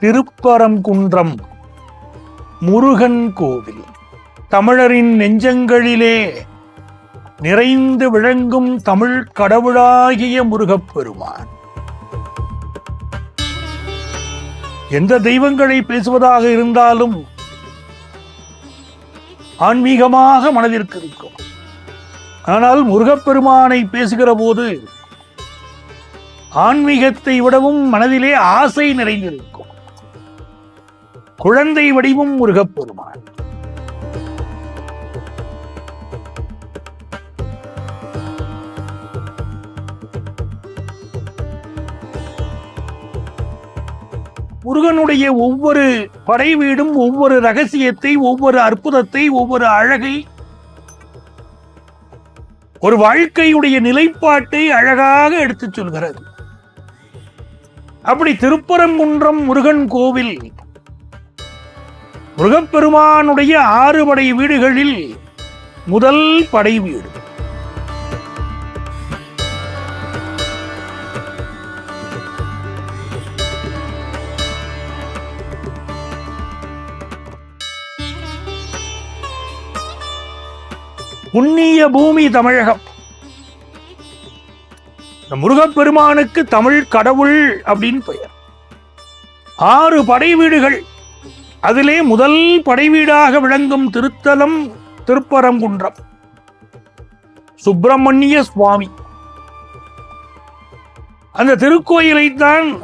திருப்பரங்குன்றம் முருகன் கோவில். தமிழரின் நெஞ்சங்களிலே நிறைந்து விளங்கும் தமிழ் கடவுளாகிய முருகப்பெருமான். எந்த தெய்வங்களை பேசுவதாக இருந்தாலும் ஆன்மீகமாக மனதிற்கு இருக்கும். ஆனால் முருகப்பெருமானை பேசுகிற போது ஆன்மீகத்தை விடவும் மனதிலே ஆசை நிறைந்திருக்கும். குழந்தை வடிவும் முருகப்பெருமான். முருகனுடைய ஒவ்வொரு படை வீடும் ஒவ்வொரு ரகசியத்தை ஒவ்வொரு அற்புதத்தை ஒவ்வொரு அழகை ஒரு வாழ்க்கையுடைய நிலைப்பாட்டை அழகாக எடுத்துச் சொல்கிறது. அப்படி திருப்பரங்குன்றம் முருகன் கோவில் முருகப்பெருமானுடைய ஆறு படை வீடுகளில் முதல் படை வீடு. புண்ணிய பூமி தமிழகம். இந்த முருகப்பெருமானுக்கு தமிழ் கடவுள் அப்படின்னு பெயர். ஆறு படை வீடுகள் அதிலே முதல் படைவீடாக விளங்கும் திருத்தலம் திருப்பரங்குன்றம். சுப்பிரமணிய சுவாமி. அந்த திருக்கோயிலைத்தான்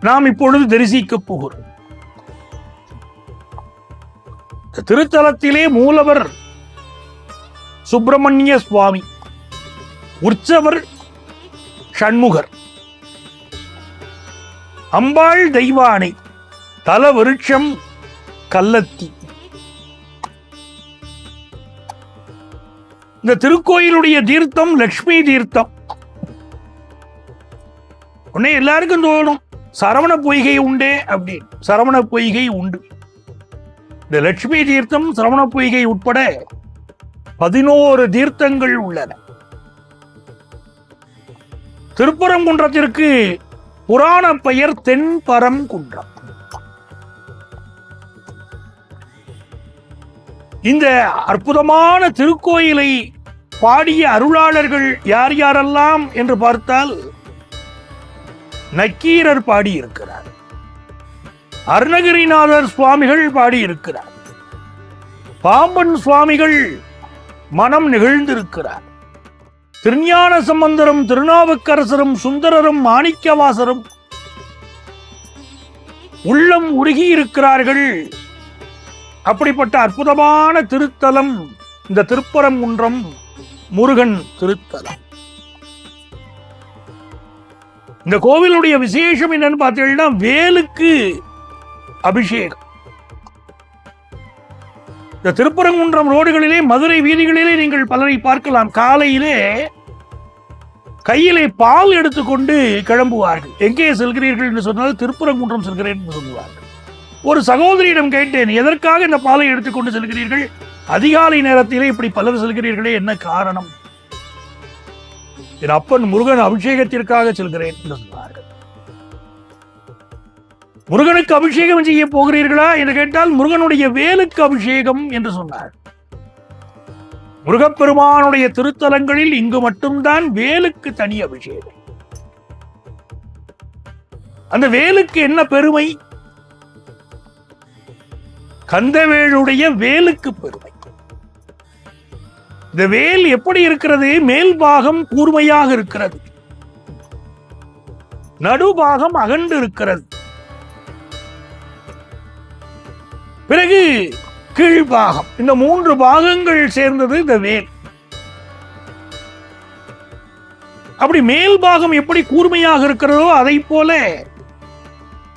நாம் இப்பொழுது தரிசிக்கப் போகிறோம். திருத்தலத்திலே மூலவர் சுப்பிரமணிய சுவாமி. உற்சவர் ஷண்முகர் அம்பாள் தெய்வானை. தல விருட்சம் கல்லத்தி இந்த திருக்கோயிலுடைய தீர்த்தம் லக்ஷ்மி தீர்த்தம். உடனே எல்லாருக்கும் தோணும் சரவண பொய்கை உண்டே அப்படின்னு சரவண பொய்கை உண்டு. இந்த லட்சுமி தீர்த்தம் சரவண பொய்கை உட்பட பதினோரு தீர்த்தங்கள் உள்ளன. திருப்பரங்குன்றத்திற்கு புராண பெயர் தென்பரங்குன்றம் இந்த அற்புதமான திருக்கோயிலை பாடிய அருளாளர்கள் யார் யாரெல்லாம் என்று பார்த்தால் நக்கீரர் பாடியிருக்கிறார். அருணகிரிநாதர் சுவாமிகள் பாடியிருக்கிறார். பாம்பன் சுவாமிகள் மனம் நிகழ்ந்திருக்கிறார். திருஞான சம்பந்தரும் திருநாவுக்கரசரும் சுந்தரரும் மாணிக்கவாசரும் உள்ளம் உருகி இருக்கிறார்கள் அப்படிப்பட்ட அற்புதமான திருத்தலம். இந்த திருப்பரங்குன்றம் முருகன் திருத்தலம். இந்த கோவிலுடைய விசேஷம் என்னன்னு பார்த்தீங்கன்னா வேலுக்கு அபிஷேகம். இந்த திருப்பரங்குன்றம் ரோடுகளிலே மதுரை வீதிகளிலே நீங்கள் பலரை பார்க்கலாம். காலையிலே கையிலே பால் எடுத்துக்கொண்டு கிளம்புவார்கள். எங்கே செல்கிறீர்கள் என்று சொன்னால் திருப்பரங்குன்றம் செல்கிறேன் என்று சொல்லுவார்கள். ஒரு சகோதரியிடம் கேட்டேன் எதற்காக இந்த பாலை எடுத்துக்கொண்டு செல்கிறீர்கள்? அதிகாலை நேரத்திலே இப்படி பலர் செல்கிறீர்களே என்ன காரணம்? என் அப்பன் முருகன் அபிஷேகத்திற்காக செல்கிறேன் என்று சொன்னார்கள். முருகனுக்கு அபிஷேகம் செய்ய போகிறீர்களா? என்று கேட்டால் முருகனுடைய வேலுக்கு அபிஷேகம் என்று சொன்னார். முருகப்பெருமானுடைய திருத்தலங்களில் இங்கு மட்டும்தான் வேலுக்கு தனி அபிஷேகம். அந்த வேலுக்கு என்ன பெருமை? கந்தவேலுடைய வேலுக்கு பெருமை. இந்த வேல் எப்படி இருக்கிறது? மேல் பாகம் கூர்மையாக இருக்கிறது. நடுபாகம் அகண்டு இருக்கிறது. பிறகு கீழ்பாகம் இந்த மூன்று பாகங்கள் சேர்ந்தது இந்த வேல். அப்படி மேல் பாகம் எப்படி கூர்மையாக இருக்கிறதோ அதை போல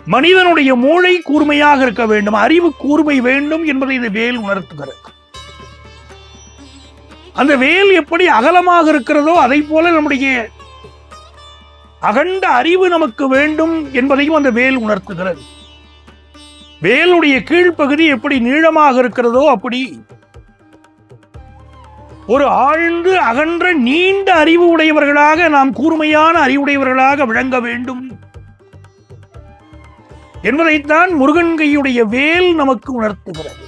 மனிதனுடைய மூளை கூர்மையாக இருக்க வேண்டும் அறிவு கூர்மை வேண்டும் என்பதை இந்த வேல் உணர்த்துகிறது. அந்த வேல் எப்படி அகலமாக இருக்கிறதோ அதை போல நம்முடைய அகண்ட அறிவு நமக்கு வேண்டும் என்பதையும் அந்த வேல் உணர்த்துகிறது. வேலுடைய கீழ்ப்பகுதி எப்படி நீளமாக இருக்கிறதோ அப்படி ஒரு ஆழ்ந்து அகன்ற நீண்ட அறிவு உடையவர்களாக நாம் கூர்மையான அறிவுடையவர்களாக விளங்க வேண்டும். என்பதைத்தான் முருகன் கையுடைய வேல் நமக்கு உணர்த்துகிறது.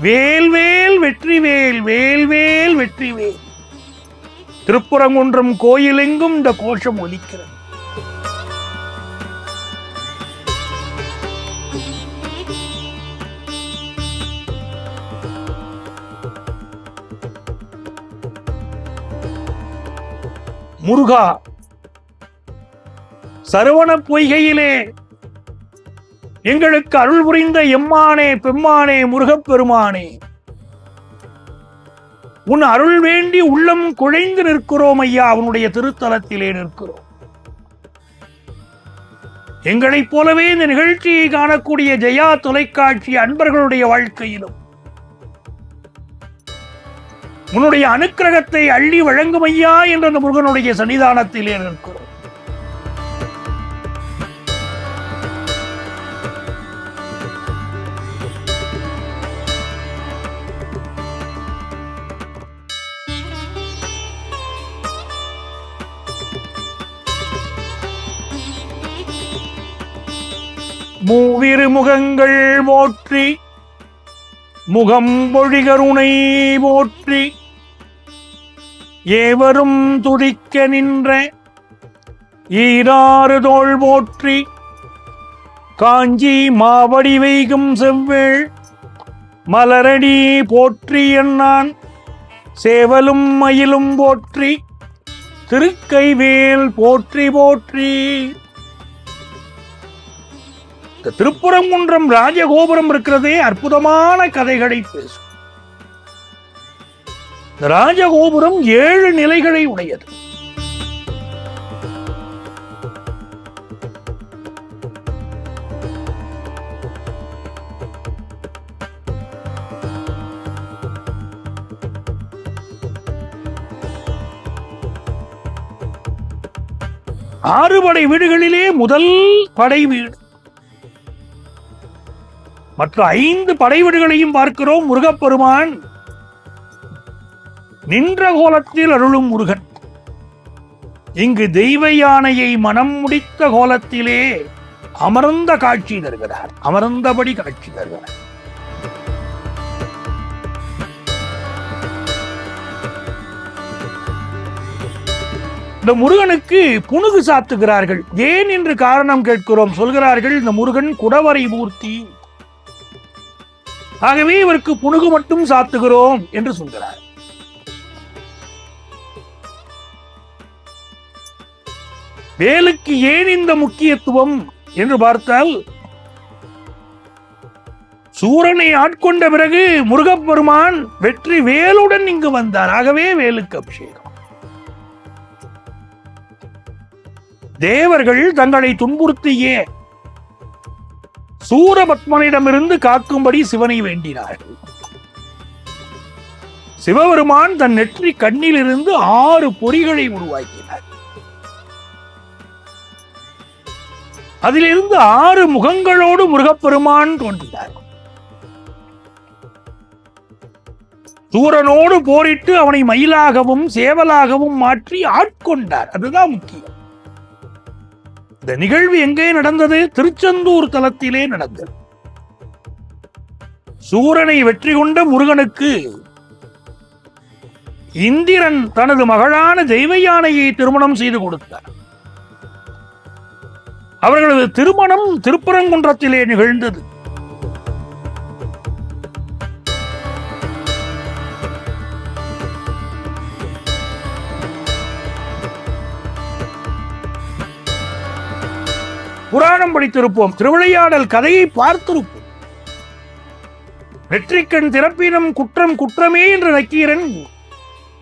வேல் வேல் வெற்றி வேல் வேல் வேல் வெற்றி வேல். திருப்புறங்குன்றம் கோயிலெங்கும் இந்த கோஷம் ஒலிக்கிறது. முருகா சரவண பொய்கையிலே எங்களுக்கு அருள் புரிந்த எம்மானே பெம்மானே முருகப்பெருமானே. உன் அருள் வேண்டி உள்ளம் குழைந்து நிற்கிறோம் ஐயா அவனுடைய திருத்தலத்திலே நிற்கிறோம். எங்களைப் போலவே இந்த நிகழ்ச்சியை காணக்கூடிய ஜெயா தொலைக்காட்சி அன்பர்களுடைய வாழ்க்கையிலும். உன்னுடைய அனுக்கிரகத்தை அள்ளி வழங்கும் ஐயா என்ற அந்த முருகனுடைய சன்னிதானத்திலே நிற்கிறோம். திருமுகங்கள் போற்றி முகம் பொழிகருணை போற்றி ஏவரும் துதிக்க நின்ற ஈராறு தோள் போற்றி காஞ்சி மாவடி வைகும் செவ்வேள் மலரடி போற்றி என்னான் சேவலும் மயிலும் போற்றி திருக்கைவேல் போற்றி போற்றி. திருப்புறங்குன்றம் ராஜகோபுரம் இருக்கிறதே அற்புதமான கதைகளை பேசும். இந்த ராஜகோபுரம் ஏழு நிலைகளை உடையது. ஆறு படை வீடுகளிலே முதல் படை வீடு. மற்ற ஐந்து படை வீடுகளையும் பார்க்கிறோம் முருகப்பெருமான். நின்ற கோலத்தில் அருளும் முருகன். இங்கு தெய்வ யானையை மனம் முடித்த கோலத்திலே அமர்ந்த காட்சி தருகிறார். அமர்ந்தபடி காட்சி தருகிறார். இந்த முருகனுக்கு புனுகு சாத்துகிறார்கள். ஏன் என்று காரணம் கேட்கிறோம்? சொல்கிறார்கள் இந்த முருகன் குடவரை மூர்த்தி ஆகவே இவருக்கு புனுகு மட்டும் சாத்துகிறோம் என்று சொல்கிறார். வேலுக்கு ஏன் இந்த முக்கியத்துவம் என்று பார்த்தால் சூரனை ஆட்கொண்ட பிறகு முருகப்பெருமான் வெற்றி வேலுடன் இங்கு வந்தார். ஆகவே வேலுக்கு அபிஷேகம். தேவர்கள் தங்களை துன்புறுத்தியே சூரபத்மனிடமிருந்து காக்கும்படி சிவனை வேண்டினார்கள். சிவபெருமான் தன் நெற்றி கண்ணிலிருந்து ஆறு பொறிகளை உருவாக்கினார். அதிலிருந்து ஆறு முகங்களோடு முருகப்பெருமான் தோன்றினார். சூரனோடு போரிட்டு அவனை மயிலாகவும் சேவலாகவும் மாற்றி ஆட்கொண்டார். அதுதான் முக்கியம். இந்த நிகழ்வு எங்கே நடந்தது? திருச்செந்தூர் தலத்திலே நடந்தது. சூரனை வெற்றி கொண்ட முருகனுக்கு இந்திரன் தனது மகளான தெய்வ யானையை திருமணம் செய்து கொடுத்தார். அவர்களது திருமணம் திருப்பரங்குன்றத்திலே நிகழ்ந்தது. படித்திருப்போம் திருவிளையாடல் கதையை பார்த்திருப்போம். வெற்றிக்கண் திறப்பினம் குற்றம் குற்றமே என்று நக்கீரன்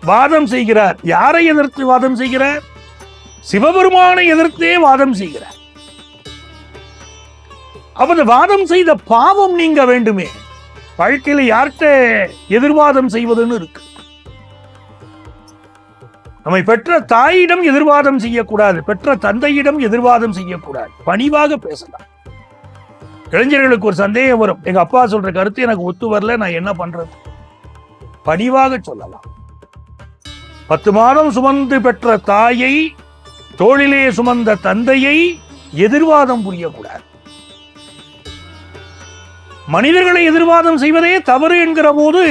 வாதம் செய்கிறார். யாரை எதிர்த்து வாதம் செய்கிறார்? சிவபெருமானை எதிர்த்தே வாதம் செய்கிறார். அவர் வாதம் செய்த பாவம் நீங்க வேண்டுமே. வாழ்க்கையில் யார்கிட்ட எதிர்வாதம் செய்வதுன்னு இருக்கு. நம்மை பெற்ற தாயிடம் எதிர்வாதம் செய்யக்கூடாது பெற்ற தந்தையிடம் எதிர்வாதம் செய்யக்கூடாது. பணிவாக பேசலாம். இளைஞர்களுக்கு ஒரு சந்தேகம் வரும். எங்க அப்பா சொல்ற கருத்து எனக்கு ஒத்து வரல நான் என்ன பண்றது? பணிவாக சொல்லலாம். பத்து மாதம் சுமந்து பெற்ற தாயை தோளிலே சுமந்த தந்தையை எதிர்வாதம் புரியக்கூடாது. மனிதர்களை எதிர்வாதம் செய்வதே தவறு என்கிற போது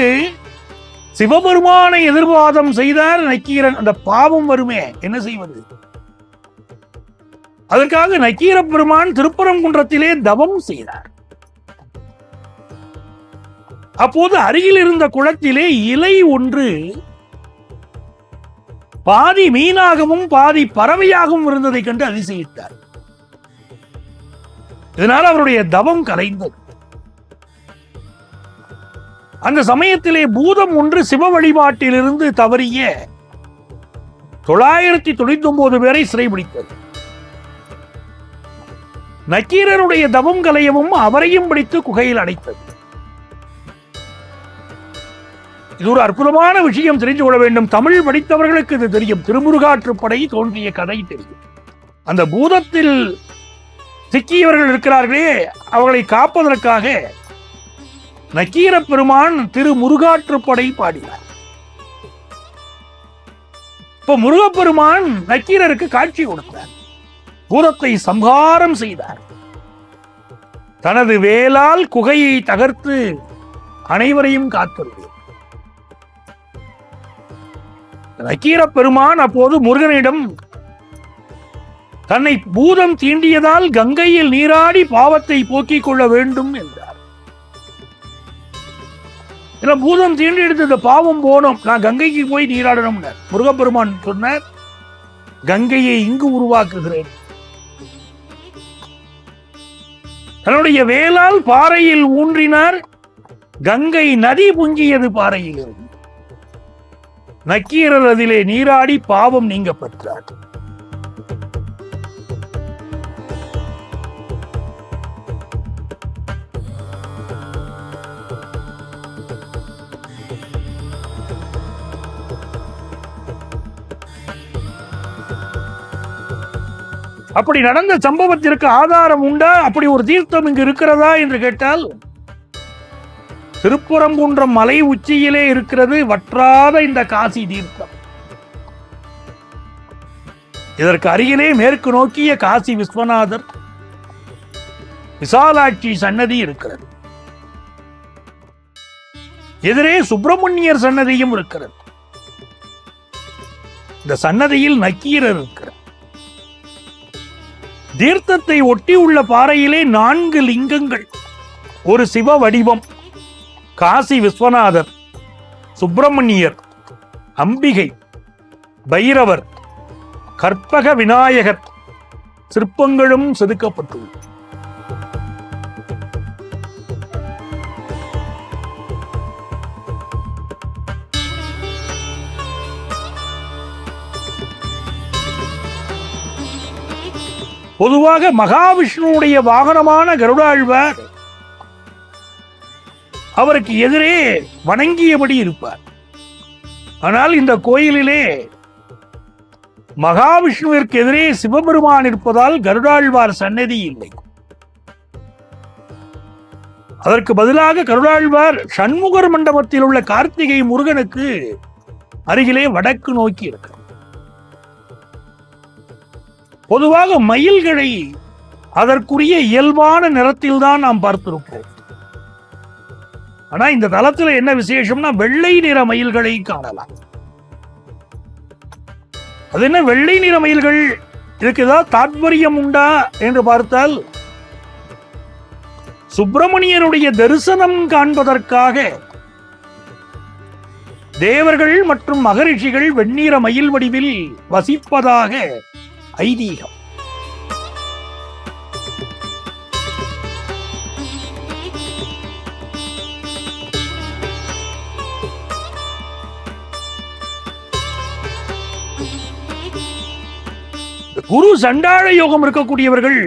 சிவபெருமானை எதிர்வாதம் செய்தார் நக்கீரன். அந்த பாவம் வருமே என்ன செய்வது? அதற்காக நக்கீர பெருமான் திருப்பரங்குன்றத்திலே தவம் செய்தார். அப்போது அருகில் இருந்த குளத்திலே இலை ஒன்று பாதி மீனாகவும் பாதி பறவையாகவும் இருந்ததை கண்டு அதிசயித்தார். இதனால் அவருடைய தவம் கலைந்தது. அந்த சமயத்திலே பூதம் ஒன்று சிவ வழிபாட்டிலிருந்து தவறிய தொள்ளாயிரத்தி தொண்ணூத்தி ஒன்பது பேரை சிறைபிடித்தது. நக்கீரருடைய தவம் கலையவும் அவரையும் பிடித்து குகையில் அடைத்தது. இது ஒரு அற்புதமான விஷயம் தெரிஞ்சு கொள்ள வேண்டும். தமிழ் படித்தவர்களுக்கு இது தெரியும். திருமுருகாற்றுப்படை தோன்றிய கதை தெரியும். அந்த பூதத்தில் சிக்கியவர்கள் இருக்கிறார்களே அவர்களை காப்பதற்காக நக்கீர பெருமான் திரு முருகாற்றுப்படை பாடினார். இப்ப முருகப்பெருமான் நக்கீரருக்கு காட்சி கொடுத்தார். பூதத்தை சம்ஹாரம் செய்தார். தனது வேலால் குகையை தகர்த்து அனைவரையும் காத்திருந்தார் நக்கீர பெருமான் அப்போது முருகனிடம் தன்னை பூதம் தீண்டியதால் கங்கையில் நீராடி பாவத்தை போக்கிக் கொள்ள வேண்டும் என்றார். இல்ல பூதம் தீண்டி எடுத்து இந்த பாவம் போனோம். நான் கங்கைக்கு போய் நீராடணும் முருகப்பெருமான் சொன்னார் கங்கையை இங்கு உருவாக்குகிறேன். தன்னுடைய வேளால் பாறையில் ஊன்றினார் கங்கை நதி புஞ்சியது பாறையில். நக்கீரர் அதிலே நீராடி பாவம் நீங்க பெற்றார் அப்படி நடந்த சம்பவத்திற்கு ஆதாரம் உண்டா? அப்படி ஒரு தீர்த்தம் இங்கு இருக்கிறதா என்று கேட்டால் திருப்புறங்குன்றம் மலை உச்சியிலே இருக்கிறது வற்றாத இந்த காசி தீர்த்தம். இதற்கு அருகிலே மேற்கு நோக்கிய காசி விஸ்வநாதர் விசாலாட்சி சன்னதி இருக்கிறது. எதிரே சுப்பிரமணியர் சன்னதியும் இருக்கிறது. இந்த சன்னதியில் நக்கீரர் இருக்கிறார். தீர்த்தத்தை ஒட்டி உள்ள பாறையிலே நான்கு லிங்கங்கள். ஒரு சிவ வடிவம் காசி விஸ்வநாதர் சுப்பிரமணியர் அம்பிகை பைரவர் கற்பக விநாயகர் சிற்பங்களும் செதுக்கப்பட்டுள்ளது பொதுவாக மகாவிஷ்ணுவுடைய வாகனமான கருடாழ்வார் அவருக்கு எதிரே வணங்கியபடி இருப்பார். ஆனால் இந்த கோயிலிலே மகாவிஷ்ணுவிற்கு எதிரே சிவபெருமான் இருப்பதால் கருடாழ்வார் சன்னதி இல்லை. அதற்கு பதிலாக கருடாழ்வார் சண்முகர் மண்டபத்தில் உள்ள கார்த்திகை முருகனுக்கு அருகிலே வடக்கு நோக்கி இருக்கிறார். பொதுவாக மயில்களை அதற்குரிய இயல்பான நிறத்தில் தான் நாம் பார்த்திருப்போம். ஆனா இந்த தளத்துல என்ன விசேஷம்னா வெள்ளை நிற மயில்களை காணலாம். அது என்ன வெள்ளை நிற மயில்கள் இதுக்கு ஏதாவது தாத்பரியம் உண்டா என்று பார்த்தால் சுப்பிரமணியனுடைய தரிசனம் காண்பதற்காக தேவர்கள் மற்றும் மகரிஷிகள் வெண்ணிற மயில் வடிவில் வசிப்பதாக ஐதீகம். குரு சண்டாள யோகம் இருக்கக்கூடியவர்கள்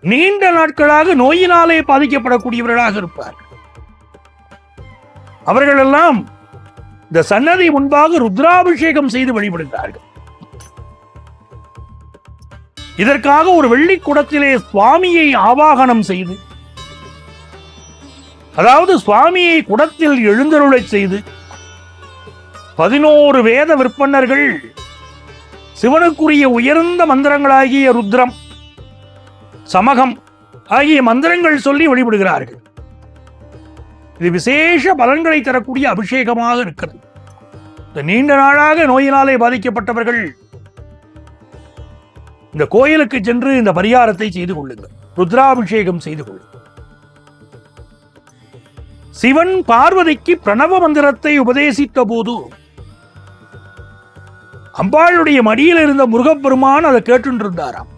நீண்ட நாட்களாக நோயினாலே பாதிக்கப்படக்கூடியவர்களாக இருப்பார் அவர்கள் எல்லாம் இந்த சன்னதி முன்பாக ருத்ராபிஷேகம் செய்து வழிபடுகிறார்கள். இதற்காக ஒரு வெள்ளி குடத்திலே சுவாமியை ஆவாகனம் செய்து அதாவது சுவாமியை குடத்தில் எழுந்தருளை செய்து பதினோரு வேத விற்பன்னர்கள் சிவனுக்குரிய உயர்ந்த மந்திரங்களாகிய ருத்ரம் சமகம் ஆகிய மந்திரங்கள் சொல்லி வழிபடுகிறார்கள். இது விசேஷ பலன்களை தரக்கூடிய அபிஷேகமாக இருக்கிறது. இந்த நீண்ட நாளாக நோயினாலே பாதிக்கப்பட்டவர்கள் இந்த கோயிலுக்கு சென்று இந்த பரிகாரத்தை செய்து கொள்ளுங்கள். ருத்ராபிஷேகம் செய்து கொள்ளுங்கள். சிவன் பார்வதிக்கு பிரணவ மந்திரத்தை உபதேசித்த போது அம்பாளுடைய மடியில் இருந்த முருகப்பெருமான் அதை கேட்டுருந்தாராம்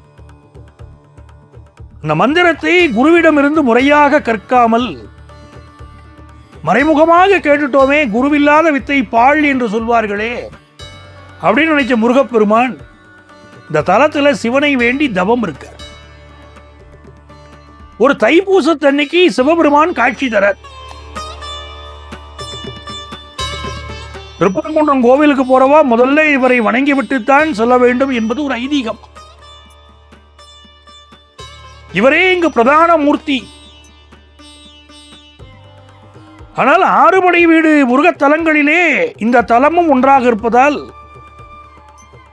இந்த மந்திரத்தை குருவிடமிருந்து முறையாக கற்காமல் மறைமுகமாக கேட்டுட்டோமே குருவில்லாத வித்தை பாழ் என்று சொல்வார்களே அப்படின்னு நினைச்ச முருகப்பெருமான் இந்த தலத்துல சிவனை வேண்டி தவம் இருக்கார் ஒரு தைப்பூசத்தன்னைக்கு சிவபெருமான் காட்சி தரார். திருப்பரங்குன்றம் கோவிலுக்கு போறவா முதல்ல இவரை வணங்கிவிட்டுத்தான் சொல்ல வேண்டும் என்பது ஒரு ஐதீகம். இவரே இங்கு பிரதான மூர்த்தி. ஆனால் ஆறுபடை வீடு முருகத்தலங்களிலே இந்த தலமும் ஒன்றாக இருப்பதால்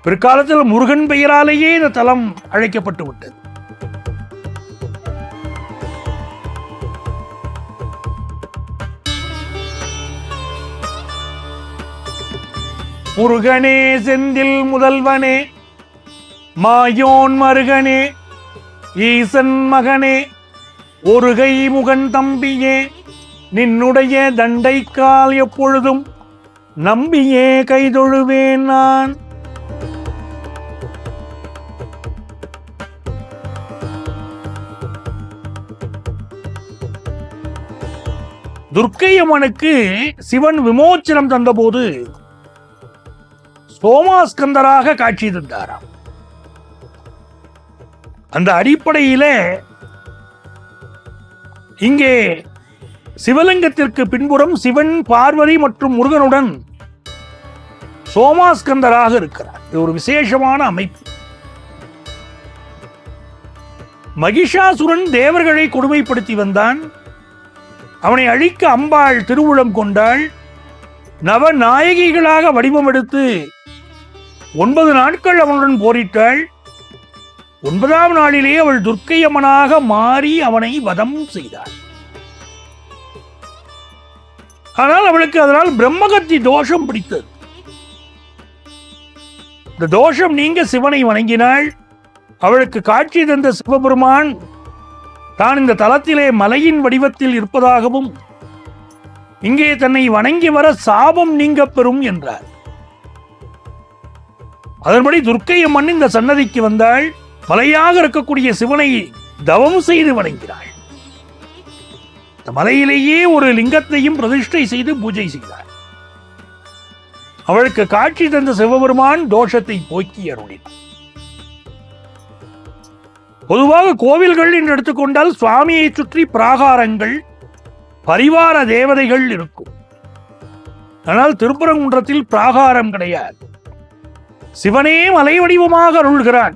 பிற்காலத்தில் முருகன் பெயராலேயே இந்த தலம் அழைக்கப்பட்டு விட்டது. முருகனே செந்தில் முதல்வனே மாயோன் மருகனே ஈசன் மகனே ஒருகை முகன் தம்பியே நின்னுடைய தண்டைக்கால் எப்பொழுதும் நம்பியே கைதொழுவேன் நான். துர்க்கை அம்மனுக்கு சிவன் விமோச்சனம் தந்தபோது சோமாஸ்கந்தராக காட்சி தந்தாராம். அந்த அடிப்படையில இங்கே சிவலிங்கத்திற்கு பின்புறம் சிவன் பார்வதி மற்றும் முருகனுடன் சோமாஸ்கந்தராக இருக்கிறார். இது ஒரு விசேஷமான அமைப்பு. மகிஷாசுரன் தேவர்களை கொடுமைப்படுத்தி வந்தான். அவனை அழிக்க அம்பாள் திருவுளம் கொண்டாள். நவநாயகிகளாக வடிவம் எடுத்து ஒன்பது நாட்கள் அவனுடன் போரிட்டாள். ஒன்பதாம் நாளிலே அவள் துர்க்கையம்மனாக மாறி அவனை வதம் செய்தாள். ஆனால் அவளுக்கு அதனால் பிரம்மகத்தி தோஷம் பிடித்தது. இந்த தோஷம் நீங்க சிவனை வணங்கினாள் அவளுக்கு காட்சி தந்த சிவபெருமான் தான் இந்த தலத்திலே மலையின் வடிவத்தில் இருப்பதாகவும் இங்கே தன்னை வணங்கி வர சாபம் நீங்க பெறும் என்றார். அதன்படி துர்க்கை அம்மன் இந்த சன்னதிக்கு வந்தாள் மலையாக இருக்கக்கூடிய சிவனை தவம் செய்து வணங்கினாள் இந்த மலையிலேயே ஒரு லிங்கத்தையும் பிரதிஷ்டை செய்து பூஜை செய்தார் அவளுக்கு காட்சி தந்த சிவபெருமான் தோஷத்தை போக்கி அருளினார். பொதுவாக கோவில்கள் என்று எடுத்துக்கொண்டால் சுவாமியை சுற்றி பிராகாரங்கள் பரிவார தேவதைகள் இருக்கும். ஆனால் திருப்பரங்குன்றத்தில் பிராகாரம் கிடையாது. சிவனே மலை வடிவமாக அருள்கிறான்.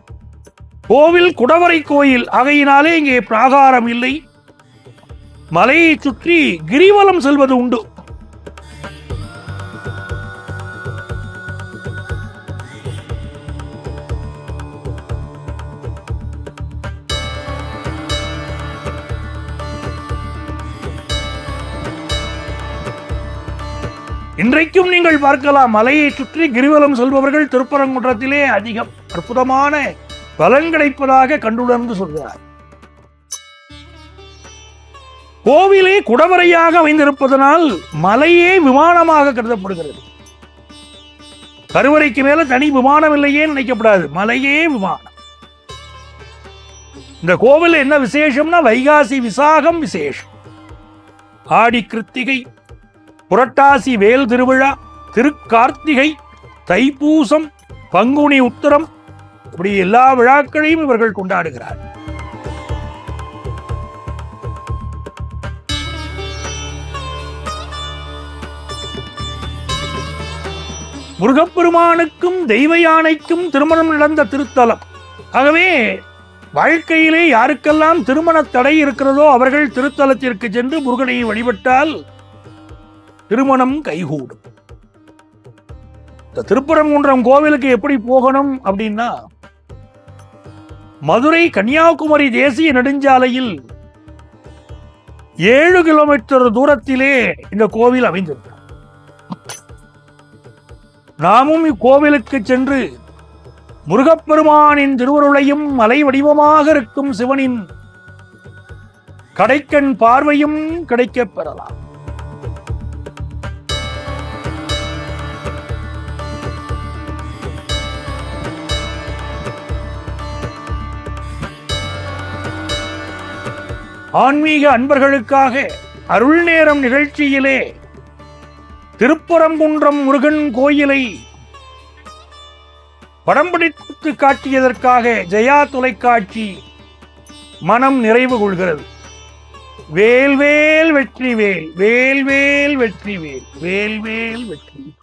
கோவில் குடவரை கோயில் ஆகையினாலே இங்கே பிராகாரம் இல்லை. மலையை சுற்றி கிரிவலம் செல்வது உண்டு. இன்றைக்கும் நீங்கள் பார்க்கலாம் மலையை சுற்றி கிரிவலம் செல்பவர்கள் திருப்பரங்குன்றத்திலே அதிகம் அற்புதமான பலன் கிடைப்பதாக கண்டுணர்ந்து சொல்கிறார். கோவிலே குடவரையாக அமைந்திருப்பதனால் மலையே விமானமாக கருதப்படுகிறது. கருவறைக்கு மேல தனி விமானம் இல்லையே நினைக்கப்படாது மலையே விமானம். இந்த கோவில் என்ன விசேஷம்னா வைகாசி விசாகம் விசேஷம். ஆடி கிருத்திகை புரட்டாசி வேல் திருவிழா திருக்கார்த்திகை தைப்பூசம் பங்குனி உத்தரம் இப்படி எல்லா விழாக்களையும் இவர்கள் கொண்டாடுகிறார். முருகப்பெருமானுக்கும் தெய்வ யானைக்கும் திருமணம் நடந்த திருத்தலம். ஆகவே வாழ்க்கையிலே யாருக்கெல்லாம் திருமண தடை இருக்கிறதோ அவர்கள் திருத்தலத்திற்கு சென்று முருகனை வழிபட்டால் திருமணம் கைகூடும். இந்த திருப்பரங்குன்றம் கோவிலுக்கு எப்படி போகணும் அப்படின்னா மதுரை கன்னியாகுமரி தேசிய நெடுஞ்சாலையில் ஏழு கிலோமீட்டர் தூரத்திலே இந்த கோவில் அமைந்திருக்கிறது. நாமும் இக்கோவிலுக்கு சென்று முருகப்பெருமானின் திருவருளையும் மலை வடிவமாக இருக்கும் சிவனின் கடைக்கண் பார்வையும் கிடைக்கப் பெறலாம். ஆன்மீக அன்பர்களுக்காக அருள் நேரம் நிகழ்ச்சியிலே திருப்பரங்குன்றம் முருகன் கோயிலை படம் பிடித்து காட்டியதற்காக ஜெயா தொலைக்காட்சி மனம் நிறைவு கொள்கிறது. வேல்வேல் வெற்றி வேல். வேல்வேல் வெற்றி வேல். வேல்வேல் வெற்றி.